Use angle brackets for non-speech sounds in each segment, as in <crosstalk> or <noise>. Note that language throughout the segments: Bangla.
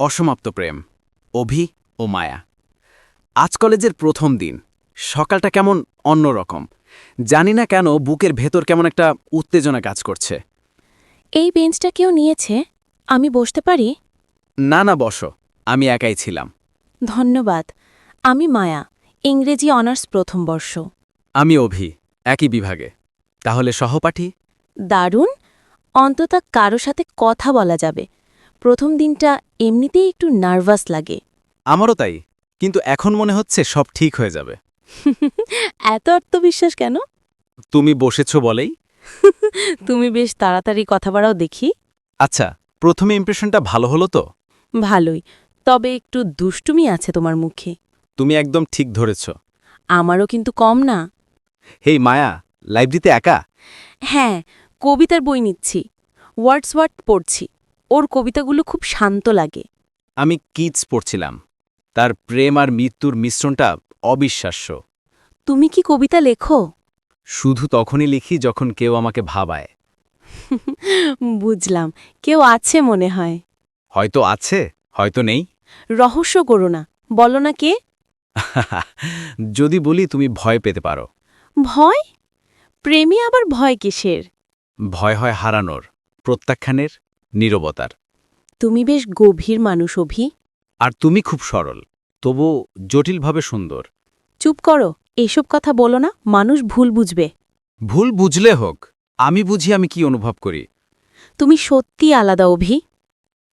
অসমাপ্ত প্রেম অভি ও মায়া। আজ কলেজের প্রথম দিন। সকালটা কেমন অন্যরকম জানি না কেন বুকের ভেতর কেমন একটা উত্তেজনা কাজ করছে। এই বেঞ্চটা কেউ নিয়েছে? আমি বসতে পারি? না না বসো। আমি একাই ছিলাম। ধন্যবাদ। আমি মায়া। ইংরেজি অনার্স প্রথম বর্ষ। আমি অভি একই বিভাগে। তাহলে সহপাঠী? দারুণ। অন্তত কারও সাথে কথা বলা যাবে। প্রথম দিনটা এমনিতেই একটু নার্ভাস লাগে। আমারও তাই কিন্তু এখন মনে হচ্ছে সব ঠিক হয়ে যাবে। <laughs> এত আত্মবিশ্বাস কেন? তুমি বসেছ বলেই। <laughs> তুমি বেশ তাড়াতাড়ি কথা বাড়াও দেখি। আচ্ছা প্রথমে ইমপ্রেশনটা ভালো হলো তো? ভালোই তবে একটু দুষ্টুমি আছে তোমার মুখে। তুমি একদম ঠিক ধরেছ। আমারও কিন্তু কম না। হেই মায়া লাইব্রেরিতে একা? হ্যাঁ কবিতার বই নিচ্ছি। ওয়ার্ডস ওয়ার্ড পড়ছি। ওর কবিতাগুলো খুব শান্ত লাগে। আমি কিডস পড়ছিলাম। তার প্রেম আর মৃত্যুর মিশ্রণটা অবিশ্বাস্য। তুমি কি কবিতা লেখো? শুধু তখনই লিখি যখন কেউ আমাকে ভাবায়। <laughs> বুঝলাম। কেউ আছে মনে হয়। হয়তো আছে হয়তো নেই। রহস্য করো না। বলো না কে? <laughs> যদি বলি তুমি ভয় পেতে পারো। ভয়? প্রেমী আবার ভয় কিসের? ভয় হয় হারানোর প্রত্যাখ্যানের। নীরবতার। তুমি বেশ গভীর মানুষ অভি। আর তুমি খুব সরল তবু জটিলভাবে সুন্দর। চুপ করো এসব কথা বলো না মানুষ ভুল বুঝবে। ভুল বুঝলে হোক আমি বুঝি আমি কি অনুভব করি। তুমি সত্যি আলাদা অভি।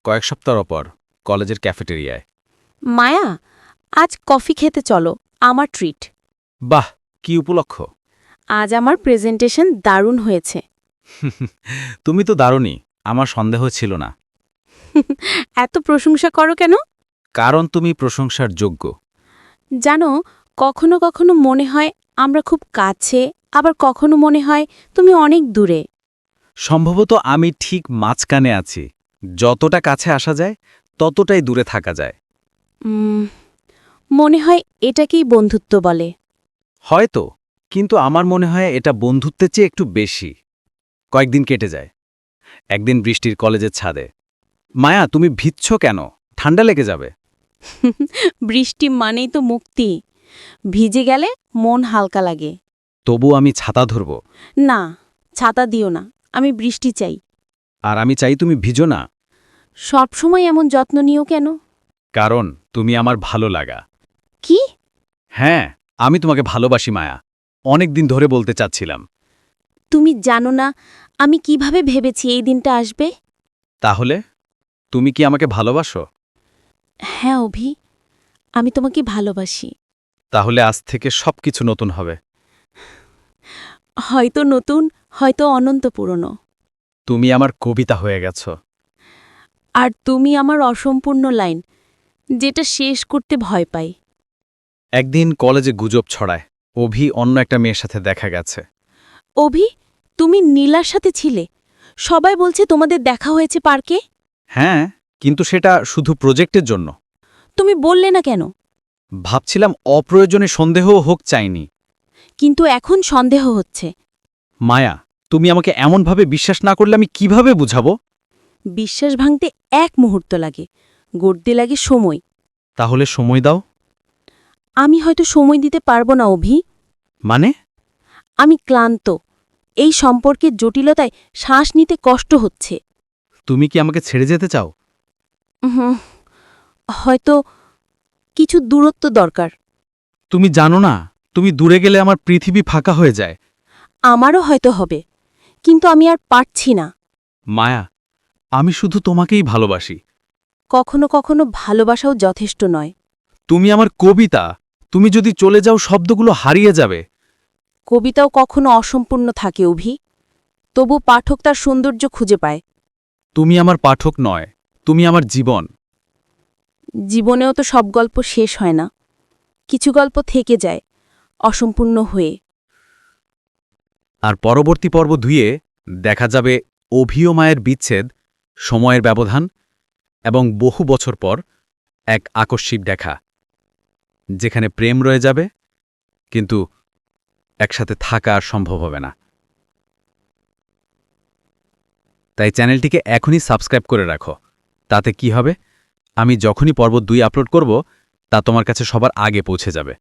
কয়েক সপ্তাহ পর কলেজের ক্যাফেটেরিয়ায়। মায়া আজ কফি খেতে চলো আমার ট্রিট। বাহ কি উপলক্ষ। আজ আমার প্রেজেন্টেশন দারুণ হয়েছে। <laughs> তুমি তো দারুণই। আমার সন্দেহ ছিল না। এত প্রশংসা করো কেন? কারণ তুমি প্রশংসার যোগ্য। জানো কখনো কখনো মনে হয় আমরা খুব কাছে আবার কখনো মনে হয় তুমি অনেক দূরে। সম্ভবত আমি ঠিক মাঝখানে আছি। যতটা কাছে আসা যায় ততটাই দূরে থাকা যায়। মনে হয় এটাকেই বন্ধুত্ব বলে। হয়তো কিন্তু আমার মনে হয় এটা বন্ধুত্বের চেয়ে একটু বেশি। কয়েকদিন কেটে যায়। একদিন বৃষ্টির কলেজের ছাদে। মায়া তুমি ভিচ্ছ কেন? ঠান্ডা লেগে যাবে। <laughs> বৃষ্টি মানেই তো মুক্তি। ভিজে গেলে মন হালকা লাগে। তবু আমি ছাতা ধরব। না ছাতা দিও না। আমি বৃষ্টি চাই। আর আমি চাই তুমি ভিজো না। সবসময় এমন যত্ন নিও কেন? কারণ তুমি আমার ভালো লাগা। কি? হ্যাঁ আমি তোমাকে ভালোবাসি মায়া। অনেক দিন ধরে বলতে চাচ্ছিলাম। তুমি জানো না আমি কীভাবে ভেবেছি এই দিনটা আসবে? তাহলে তুমি কি আমাকে ভালোবাসো? হ্যাঁ অভি আমি তোমাকে ভালোবাসি। তাহলে আজ থেকে সবকিছু নতুন হবে। হয়তো নতুন হয়তো অনন্ত পুরনো। তুমি আমার কবিতা হয়ে গেছ। আর তুমি আমার অসম্পূর্ণ লাইন যেটা শেষ করতে ভয় পাই। একদিন কলেজে গুজব ছড়ায় অভি অন্য একটা মেয়ের সাথে দেখা গেছে। অভি তুমি নীলার সাথে ছিলে। সবাই বলছে তোমাদের দেখা হয়েছে পার্কে। হ্যাঁ কিন্তু সেটা শুধু প্রজেক্টের জন্য। তুমি বললে না কেন? ভাবছিলাম অপ্রয়োজনে সন্দেহ হোক চাইনি। কিন্তু এখন সন্দেহ হচ্ছে। মায়া তুমি আমাকে এমনভাবে বিশ্বাস না করলে আমি কীভাবে বুঝাবো? বিশ্বাস ভাঙতে এক মুহূর্ত লাগে গড়তে লাগে সময়। তাহলে সময় দাও। আমি হয়তো সময় দিতে পারব না অভি। মানে? আমি ক্লান্ত। এই সম্পর্কের জটিলতায় শ্বাস নিতে কষ্ট হচ্ছে। তুমি কি আমাকে ছেড়ে যেতে চাও? হয়তো কিছু দূরত্ব দরকার। তুমি জানো না তুমি দূরে গেলে আমার পৃথিবী ফাঁকা হয়ে যায়। আমারও হয়তো হবে কিন্তু আমি আর পারছি না। মায়া আমি শুধু তোমাকেই ভালোবাসি। কখনো কখনো ভালোবাসাও যথেষ্ট নয়। তুমি আমার কবিতা তুমি যদি চলে যাও শব্দগুলো হারিয়ে যাবে। কবিতাও কখনো অসম্পূর্ণ থাকে অভি। তবু পাঠক তার সৌন্দর্য খুঁজে পায়। তুমি আমার পাঠক নয় তুমি আমার জীবন। জীবনেও তো সব গল্প শেষ হয় না। কিছু গল্প থেকে যায় অসম্পূর্ণ হয়ে। আর পরবর্তী পর্ব ধুয়ে দেখা যাবে অভিয় মায়ের বিচ্ছেদ সময়ের ব্যবধান এবং বহু বছর পর এক আকস্মিক দেখা যেখানে প্রেম রয়ে যাবে কিন্তু একসাথে থাকা আর সম্ভব হবে না। তাই চ্যানেলটিকে এখনই সাবস্ক্রাইব করে রাখো। তাতে কি হবে? আমি যখনই পর্ব দুই আপলোড করব, তা তোমার কাছে সবার আগে পৌঁছে যাবে।